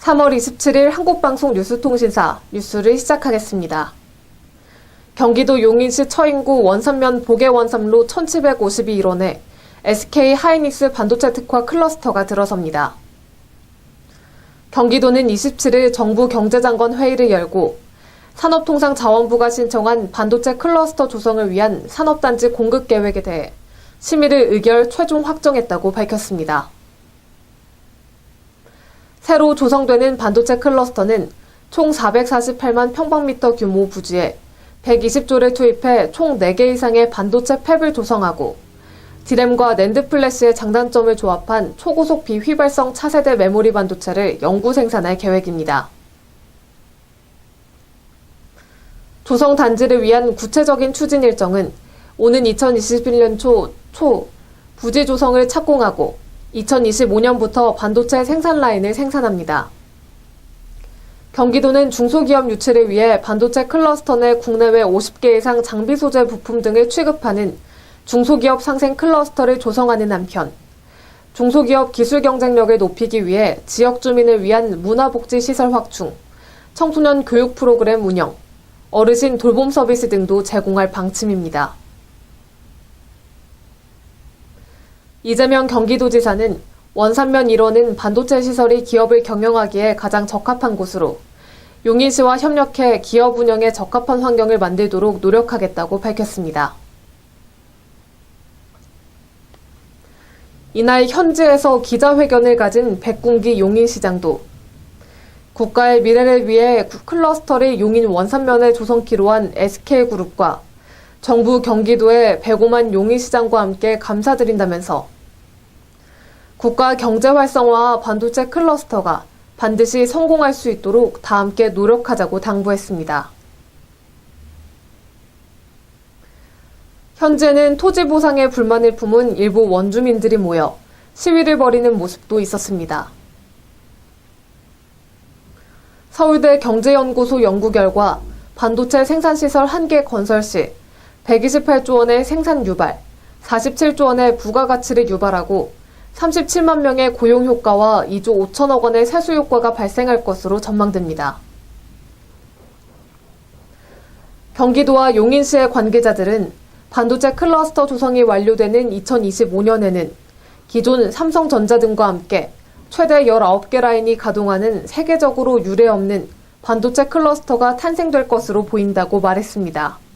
3월 27일 한국방송 뉴스통신사 뉴스를 시작하겠습니다. 경기도 용인시 처인구 원산면 보계원삼로 1752일원에 SK 하이닉스 반도체 특화 클러스터가 들어섭니다. 경기도는 27일 정부 경제장관 회의를 열고 산업통상자원부가 신청한 반도체 클러스터 조성을 위한 산업단지 공급 계획에 대해 심의를 의결 최종 확정했다고 밝혔습니다. 새로 조성되는 반도체 클러스터는 총 448만 평방미터 규모 부지에 120조를 투입해 총 4개 이상의 반도체 팹을 조성하고 디램과 낸드 플래시의 장단점을 조합한 초고속 비휘발성 차세대 메모리 반도체를 영구 생산할 계획입니다. 조성 단지를 위한 구체적인 추진 일정은 오는 2021년 초, 초 부지 조성을 착공하고 2025년부터 반도체 생산 라인을 생산합니다. 경기도는 중소기업 유치를 위해 반도체 클러스터 내 국내외 50개 이상 장비 소재 부품 등을 취급하는 중소기업 상생 클러스터를 조성하는 한편 중소기업 기술 경쟁력을 높이기 위해 지역 주민을 위한 문화복지 시설 확충, 청소년 교육 프로그램 운영, 어르신 돌봄 서비스 등도 제공할 방침입니다. 이재명 경기도지사는 원산면 일원은 반도체 시설이 기업을 경영하기에 가장 적합한 곳으로 용인시와 협력해 기업 운영에 적합한 환경을 만들도록 노력하겠다고 밝혔습니다. 이날 현지에서 기자회견을 가진 백군기 용인시장도 국가의 미래를 위해 클러스터를 용인 원산면에 조성키로 한 SK그룹과 정부 경기도의 105만 용인시장과 함께 감사드린다면서 국가 경제 활성화와 반도체 클러스터가 반드시 성공할 수 있도록 다 함께 노력하자고 당부했습니다. 현재는 토지 보상에 불만을 품은 일부 원주민들이 모여 시위를 벌이는 모습도 있었습니다. 서울대 경제연구소 연구 결과 반도체 생산시설 1개 건설 시 128조 원의 생산 유발, 47조 원의 부가가치를 유발하고 37만 명의 고용 효과와 2조 5천억 원의 세수 효과가 발생할 것으로 전망됩니다. 경기도와 용인시의 관계자들은 반도체 클러스터 조성이 완료되는 2025년에는 기존 삼성전자 등과 함께 최대 19개 라인이 가동하는 세계적으로 유례 없는 반도체 클러스터가 탄생될 것으로 보인다고 말했습니다.